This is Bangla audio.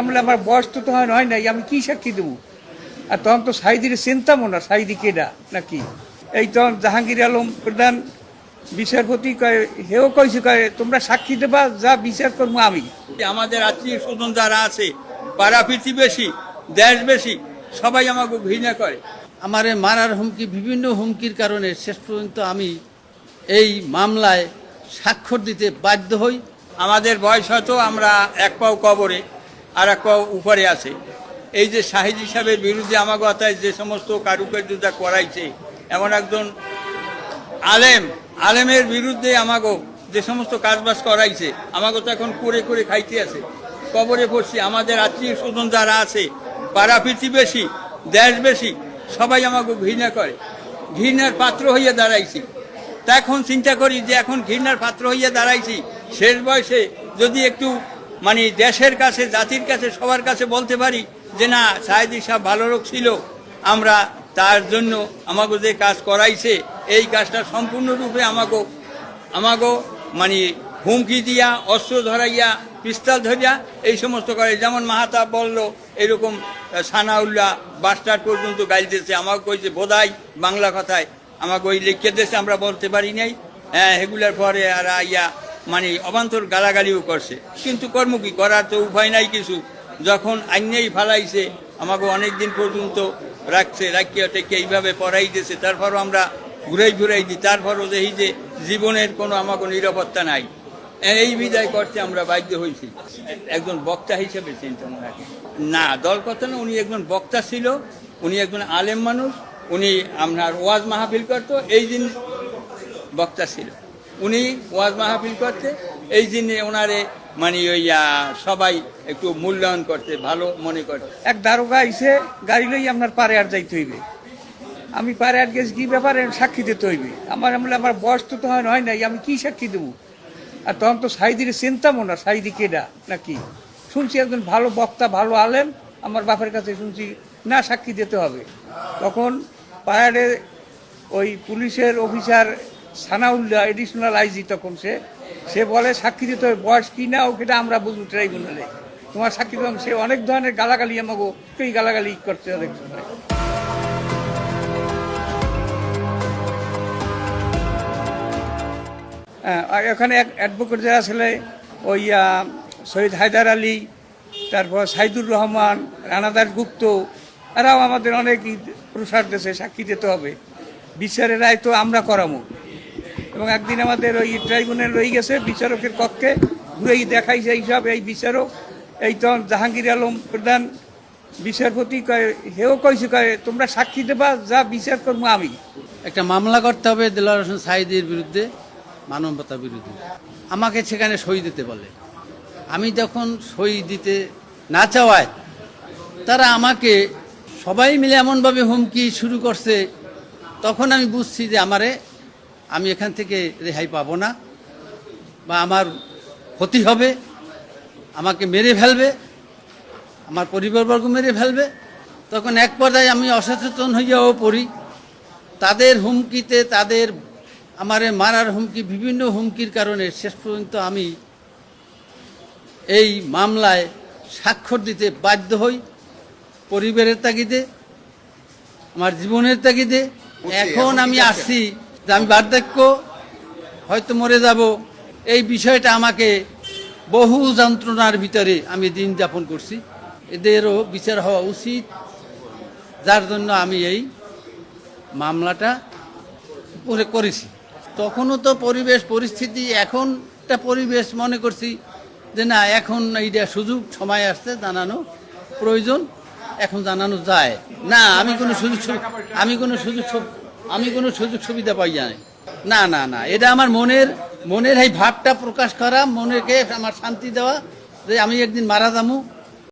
আমি আমার বয়স তো তোমার হয় নাই আমি কি সাক্ষী দেবো? আর তখন তো সাইদির চিন্তামো না সাইদি কেডা নাকি? এই তখন জাহাঙ্গীর আলম প্রধান বিচারপতি কয় হেও কইছে কয় তোমরা সাক্ষী দেবা যা বিচার করব আমি। আমাদের আত্মীয় স্বজন যারা আছে পাড়া প্রতিবেশী দেশবেশী সবাই আমাকে ঘৃণা করে। আমার মারার হুমকি বিভিন্ন হুমকির কারণে শেষ পর্যন্ত আমি এই মামলায় স্বাক্ষর দিতে বাধ্য হই। আমাদের বয়স হয়তো আমরা এক পাও কবরে। আর এক উপরে আছে। এই যে শাহিদ হিসাবের বিরুদ্ধে আমাকে অর্থাৎ যে সমস্ত কারুকার্যতা করাইছে, এমন একজন আলেম, আলেমের বিরুদ্ধে আমাকে যে সমস্ত কাজবাজ করাইছে আমাকে তো এখন করে করে খাইতে আছে। কবরে পড়ছি, আমাদের আত্মীয় স্বজন যারা আছে, পাড়া প্রতিবেশী দেশবেশী সবাই আমাকে ঘৃণা করে। ঘৃণার পাত্র হইয়া দাঁড়াইছি। তা এখন চিন্তা করি যে এখন ঘৃণার পাত্র হইয়া দাঁড়াইছি, শেষ বয়সে যদি একটু মানে দেশের কাছে, জাতির কাছে, সবার কাছে বলতে পারি যে না সাহেদি সাহেব ভালো লোক ছিল, আমরা তার জন্য আমাকে যে কাজ করাইছে, এই কাজটা সম্পূর্ণরূপে আমাকে আমাকে মানে হুমকি দিয়া, অস্ত্র ধরাইয়া, পিস্তল ধরিয়া, এই সমস্ত করে। যেমন মাহাতাব বলল, এরকম সানাউল্লাহ বাস্টার পর্যন্ত গাইতেছে আমাকে কইছে বোধাই বাংলা কথায়, আমাকে ওই লিখে দিয়েছে, আমরা বলতে পারি নাই। হ্যাঁ এগুলার পরে আর ইয়া মানে অবান্তর গালাগালিও করছে। কিন্তু কর্ম কি করার তো উপায় নাই কিছু। যখন আইনেই ফালাইছে, আমাকে অনেক দিন পর্যন্ত রাখছে, রাখিয়া টেকে এইভাবে পড়াইতেছে। তারপরও আমরা ঘুরাই ঘুরাই দিই। তারপরও দেখি যে জীবনের কোনো আমাকে নিরাপত্তা নাই। এই বিদায় করতে আমরা বাধ্য হয়েছি একজন বক্তা হিসেবে চিন্তা মনে রাখি। না, দল কথা না, উনি একজন বক্তা ছিল, উনি একজন আলেম মানুষ, উনি আপনার ওয়াজ মাহফিল করতো, এই দিন বক্তা ছিল। উনি ওয়াজ মাহফিল করতে এই জন্যে ওনারে মানে ওই সবাই একটু মূল্যায়ন করতে ভালো মনে করতে এক দারোগা আইসে গাড়ি লই আপনার পারে আর যাইতে হইবে। আমি পারে আর গেছি, কি ব্যাপারে সাক্ষী দিতে হইবে? আমার আমি আমার বয়স তো তো হয় নাই, আমি কি সাক্ষী দেবো? আর তখন তো সাইদির চিন্তামো না সাইদি কেডা, নাকি? শুনছি একজন ভালো বক্তা, ভালো আলেম, আমার বাপের কাছে শুনছি, না, সাক্ষী দিতে হবে। তখন পাহাড়ে ওই পুলিশের অফিসার সানাউল্লাহ এডিশনাল আইজি তখন সে সে বলে সাক্ষী দিতে হবে বয়স কি না ওটা আমরা বুঝব ট্রাইব্যুনালে তোমার সাক্ষী দিলাম সে অনেক ধরনের গালাগালি আমাকে এই গালাগালি করতে অনেক হ্যাঁ, এখানে এক অ্যাডভোকেট যারা ছেলে ওই শহীদ হায়দার আলী তারপর সাইদুর রহমান রানাদাস গুপ্ত এরাও আমাদের অনেক প্রসার দেশে সাক্ষী দিতে হবে। বিচারের রায় তো আমরা করামো এবং একদিন আমাদের ওই ট্রাইব্যুনাল রয়ে গেছে, বিচারকের কক্ষে ঘুরেই দেখাইছে এইসব এই বিচারক, এই তো জাহাঙ্গীর আলম প্রধান বিচারপতি হেও কইছে কয়, তোমরা সাক্ষী দেবা, যা বিচার করব আমি। একটা মামলা করতে হবে দেলোয়ার হোসেন সাইদের বিরুদ্ধে, মানবতার বিরুদ্ধে। আমাকে সেখানে সই দিতে বলে। আমি যখন সই দিতে না চাওয়ায়, তারা আমাকে সবাই মিলে এমনভাবে হুমকি শুরু করছে, তখন আমি বুঝছি যে আমারে আমি এখান থেকে রেহাই পাবো না বা আমার ক্ষতি হবে আমাকে মেরে ফেলবে আমার পরিবারবর্গ মেরে ফেলবে তখন এক পর্যায়ে আমি অসচেতন হইয়াও পড়ি। তাদের হুমকিতে তাদের আমারে মারার হুমকি বিভিন্ন হুমকির কারণে শেষ পর্যন্ত আমি এই মামলায় স্বাক্ষর দিতে বাধ্য হই পরিবারের তাগিদে আমার জীবনের তাগিদে। এখন আমি আসছি যে আমি বার্ধক্য, হয়তো মরে যাব। এই বিষয়টা আমাকে বহু যন্ত্রণার ভিতরে আমি দিন যাপন করছি। এদেরও বিচার হওয়া উচিত। যার জন্য আমি এই মামলাটা করে করেছি। তখনও তো পরিবেশ পরিস্থিতি, এখনটা পরিবেশ মনে করছি যে না, এখন এইটা সুযোগ, সময় আসছে, জানানো প্রয়োজন, এখন জানানো যায়। না, আমি কোনো সুযোগ, আমি কোনো সুযোগ আমি কোনো সুযোগ সুবিধা পাই জানি। না না না, এটা আমার মনের মনের এই ভাবটা প্রকাশ করা, মনেকে আমার শান্তি দেওয়া, যে আমি একদিন মারা যাব।